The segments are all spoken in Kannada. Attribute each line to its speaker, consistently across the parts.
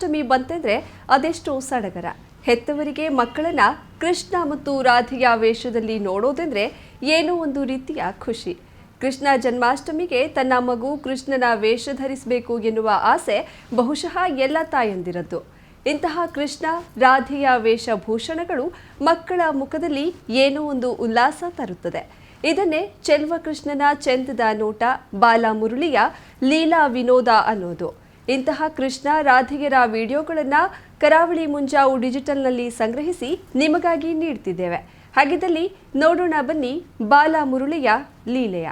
Speaker 1: ಜನ್ಮಾಷ್ಟಮಿ ಬಂತೆಂದ್ರೆ ಅದೆಷ್ಟು ಸಡಗರ ಹೆತ್ತವರಿಗೆ ಮಕ್ಕಳನ್ನ ಕೃಷ್ಣ ಮತ್ತು ರಾಧೆಯ ವೇಷದಲ್ಲಿ ನೋಡೋದೆಂದ್ರೆ ಏನೋ ಒಂದು ರೀತಿಯ ಖುಷಿ ಕೃಷ್ಣ ಜನ್ಮಾಷ್ಟಮಿಗೆ ತನ್ನ ಮಗು ಕೃಷ್ಣನ ವೇಷ ಧರಿಸಬೇಕು ಎನ್ನುವ ಆಸೆ ಬಹುಶಃ ಎಲ್ಲ ತಾಯಂದಿರದ್ದು ಇಂತಹ ಕೃಷ್ಣ ರಾಧೆಯ ವೇಷಭೂಷಣಗಳು ಮಕ್ಕಳ ಮುಖದಲ್ಲಿ ಏನೋ ಒಂದು ಉಲ್ಲಾಸ ತರುತ್ತದೆ ಇದನ್ನೇ ಚೆಲ್ವ ಕೃಷ್ಣನ ಚಂದದ ನೋಟ ಬಾಲ ಮುರುಳಿಯ ಲೀಲಾ ವಿನೋದ ಅನ್ನೋದು ಇಂತಹ ಕೃಷ್ಣ ರಾಧಿಗೆರ ವಿಡಿಯೋಗಳನ್ನು ಕರಾವಳಿ ಮುಂಜಾವು ಡಿಜಿಟಲ್ನಲ್ಲಿ ಸಂಗ್ರಹಿಸಿ ನಿಮಗಾಗಿ ನೀಡ್ತಿದ್ದೇವೆ ಹಾಗಿದ್ದಲ್ಲಿ ನೋಡೋಣ ಬನ್ನಿ ಬಾಲ ಮುರುಳಿಯ ಲೀಲೆಯ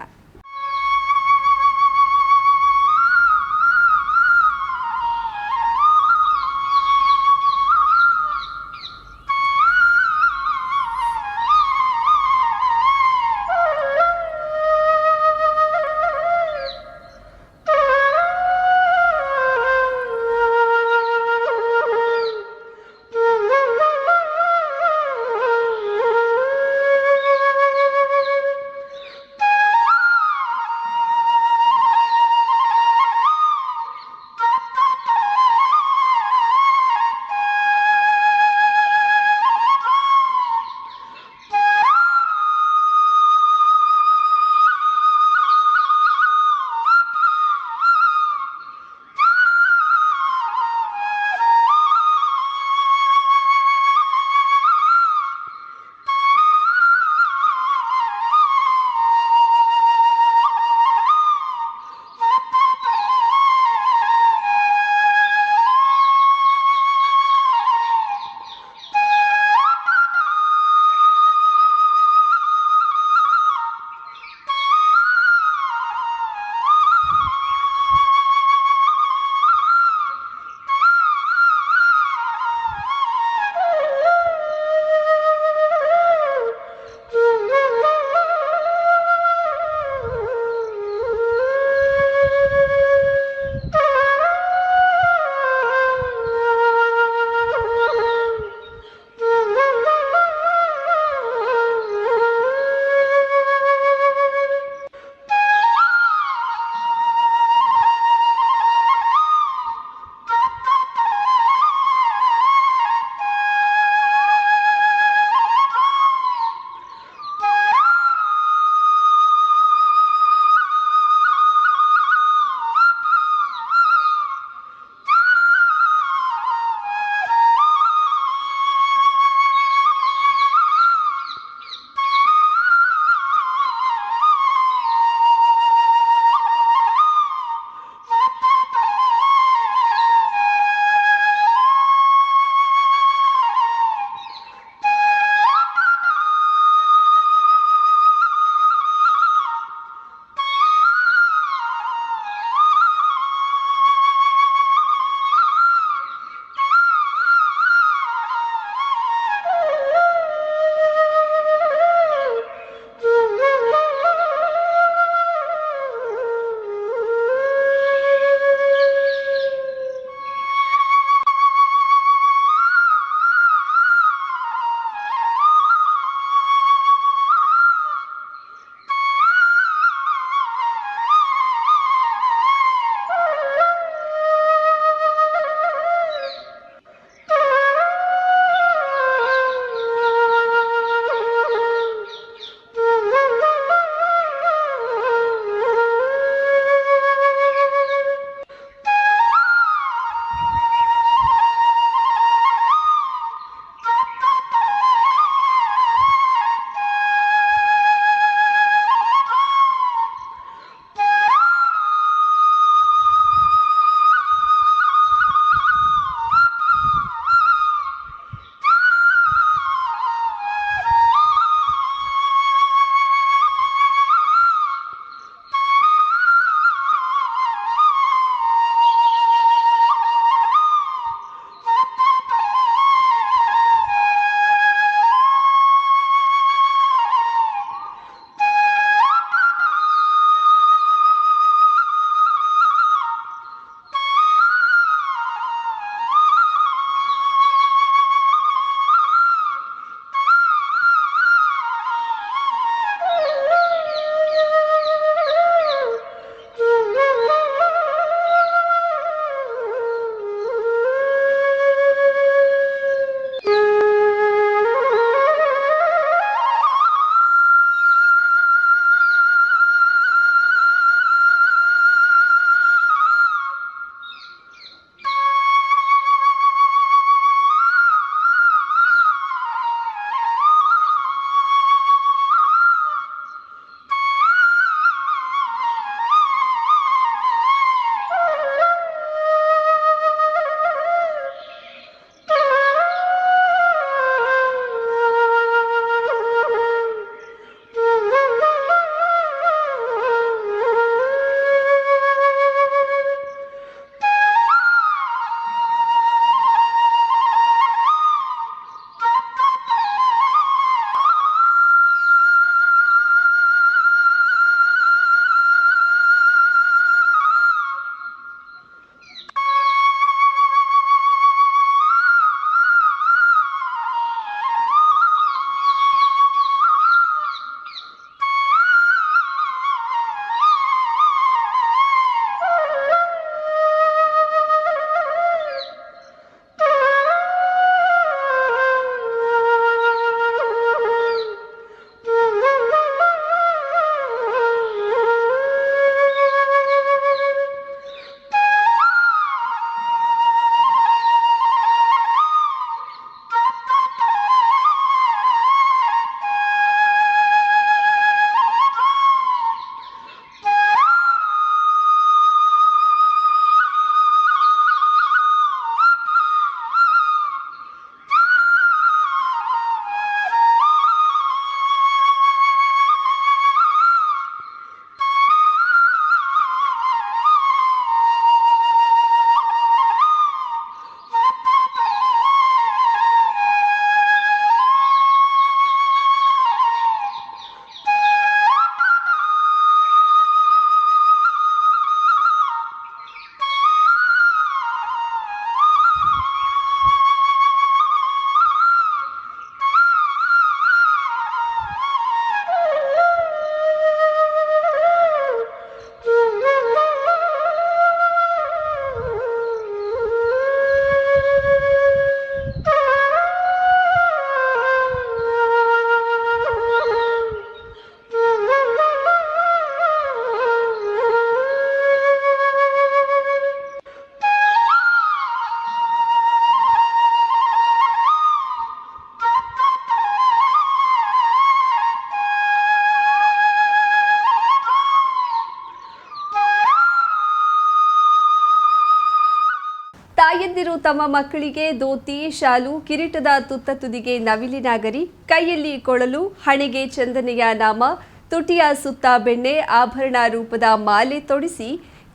Speaker 1: ತಾಯಂದಿರು ತಮ್ಮ ಮಕ್ಕಳಿಗೆ ದೋತಿ ಶಾಲು ಕಿರೀಟದ ತುತ್ತ ತುದಿಗೆ ನವಿಲಿನಾಗರಿ ಕೈಯಲ್ಲಿ ಕೊಳಲು ಹಣೆಗೆ ಚಂದನೆಯ ನಾಮ ತುಟಿಯ ಸುತ್ತ ಬೆಣ್ಣೆ ಆಭರಣ ರೂಪದ ಮಾಲೆ ತೊಡಿಸಿ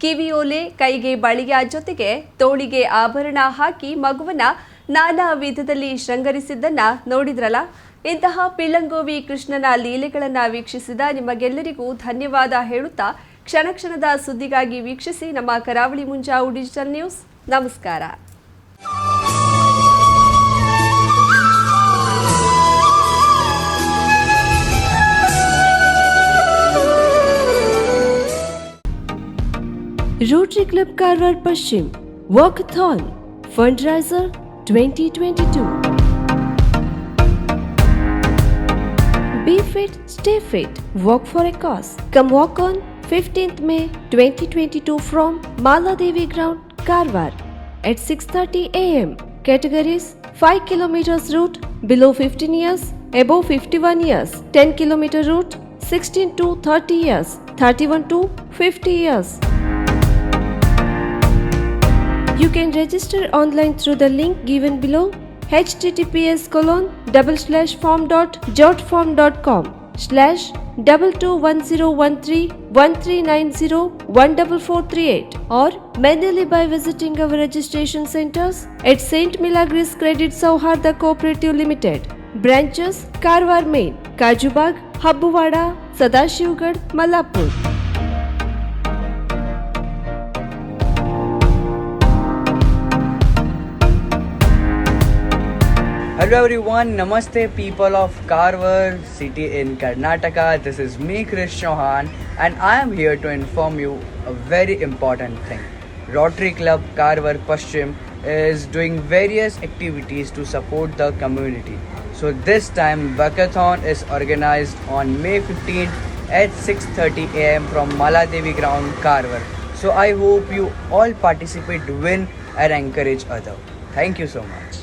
Speaker 1: ಕಿವಿಯೋಲೆ ಕೈಗೆ ಬಳಿಯ ಜೊತೆಗೆ ತೋಳಿಗೆ ಆಭರಣ ಹಾಕಿ ಮಗುವನ್ನ ನಾನಾ ವಿಧದಲ್ಲಿ ಶೃಂಗರಿಸಿದ್ದನ್ನ ನೋಡಿದ್ರಲ್ಲ ಇಂತಹ ಪಿಲ್ಲಂಗೋವಿ ಕೃಷ್ಣನ ಲೀಲೆಗಳನ್ನು ವೀಕ್ಷಿಸಿದ ನಿಮಗೆಲ್ಲರಿಗೂ ಧನ್ಯವಾದ ಹೇಳುತ್ತಾ ಕ್ಷಣ ಕ್ಷಣದ ಸುದ್ದಿಗಾಗಿ ವೀಕ್ಷಿಸಿ ನಮ್ಮ ಕರಾವಳಿ ಮುಂಜಾವು ಡಿಜಿಟಲ್ ನ್ಯೂಸ್ ನಮಸ್ಕಾರ Rotary Club Karwar Pashchim Walkathon Fundraiser 2022 Be fit, stay fit, walk for a cause. Come walk on 15th May 2022 from Maladevi Ground, Karwar at 6.30 am. Categories 5 km route below 15 years, above 51 years, 10 km route 16 to 30 years, 31 to 50 years. You can register online through the link given below https colon double slash form dot jotform dot com slash double two one zero one three one three nine zero one double four three eight or manually by visiting our registration centers at St. Milagris Credit Sauharda Cooperative Limited. Branches Karwar Main, Kajubag, Habbuwada, Sadashivgarh, Malapur.
Speaker 2: Hello everyone, Namaste people of Karvar city in Karnataka. This is me Krish Chauhan and I am here to inform you a very important thing. Rotary Club Karvar Pashim is doing various activities to support the community. So this time Buckathon is organized on May 15th at 6:30 am from Maladevi Ground Karvar. So I hope you all participate, win and encourage other. Thank you so much.